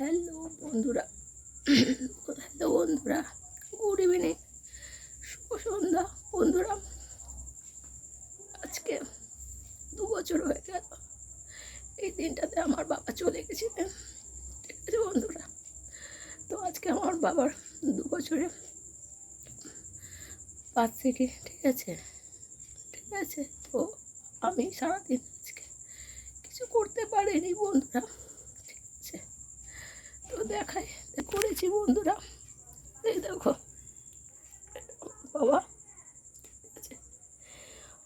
Hello বন্ধুরা hello বন্ধুরা good evening শুভ সন্ধ্যা বন্ধুরা। আজকে দু বছর হয়ে গেল, এই দিনটাতে আমার বাবা চলে গেছিলেন ঠিক আছে বন্ধুরা? তো আজকে আমার বাবার দু বছরে পাঁচ থেকে ঠিক আছে? ঠিক আছে, তো আমি সারাদিন আজকে কিছু করতে পারিনি বন্ধুরা। দেখাই করেছি বন্ধুরা। এই দেখো। বাবা,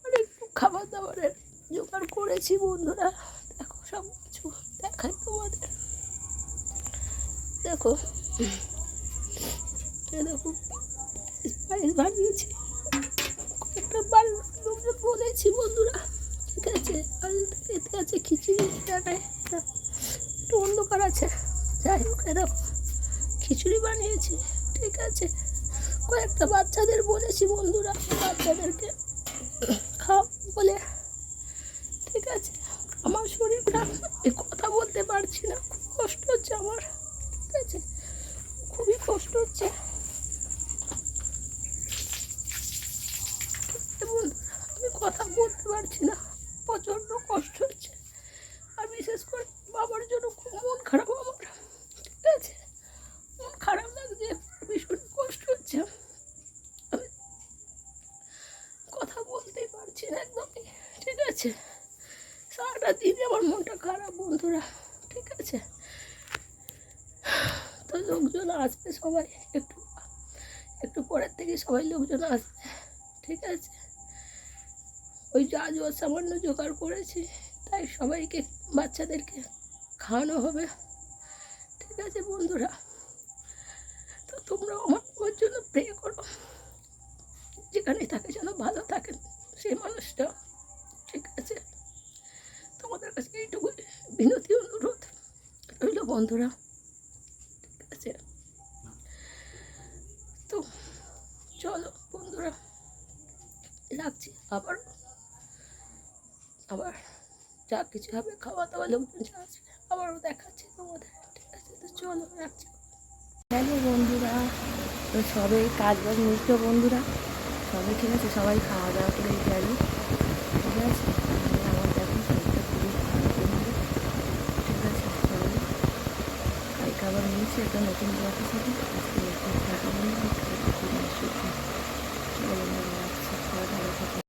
অনেক খাবার দাবারের জোগাড় করেছি বন্ধুরা। দেখো সব কিছু দেখাই তোমাদের। দেখো। দেখো পায়েস বানিয়েছি। কয়েকটা বাড়ির বলেছি বন্ধুরা ঠিক আছে আর এতে আছে খিচুড়ি জায়গায় একটু অন্ধকার আছে যাই হোক এরকম খিচুড়ি বানিয়েছি, ঠিক আছে। কয়েকটা বাচ্চাদের বলেছি, বন্ধুরা, বাচ্চাদেরকে খাও বলে। ঠিক আছে, আমার শরীরটা কথা বলতে পারছি না, খুব কষ্ট হচ্ছে আমার, ঠিক আছে, খুবই কষ্ট হচ্ছে। আমি কথা বলতে পারছি না প্রচণ্ড কষ্ট হচ্ছে আর বিশেষ করে বাবার জন্য খুব মন খারাপ আমার ঠিক আছে মন খারাপ লাগছে ভীষণ কষ্ট হচ্ছে আমি কথা বলতেই পারছি একদমই ঠিক আছে। সারাটা দিন আমার মনটা খারাপ, বন্ধুরা, ঠিক আছে? তো লোকজন আসবে সবাই, একটু একটু পরের থেকে সবাই লোকজন আসবে, ঠিক আছে? ওই যা যা সামান্য জোগাড় করেছি, তাই সবাইকে, বাচ্চাদেরকে খাওয়ানো হবে, ঠিক আছে, বন্ধুরা? তো তোমরা আমার জন্য প্রে করো। বিনতি অনুরোধ রইল বন্ধুরা ঠিক আছে তো চলো বন্ধুরা রাখছি আবার আবার যা কিছু হবে খাওয়া দাওয়া লোকজন যা আসবে আবারও দেখাচ্ছি তোমাদের ঠিক আছে তো চলো রাখছি হ্যালো বন্ধুরা তো সবে কাজ বাজ মিষ্ট বন্ধুরা সবে ঠিক আছে সবাই খাওয়া দাওয়া করে গেল ঠিক আছে আমার দেখো শরীরটা খুবই খারাপ বন্ধুরা মিলছি একটা নতুন ব্লগের সাথে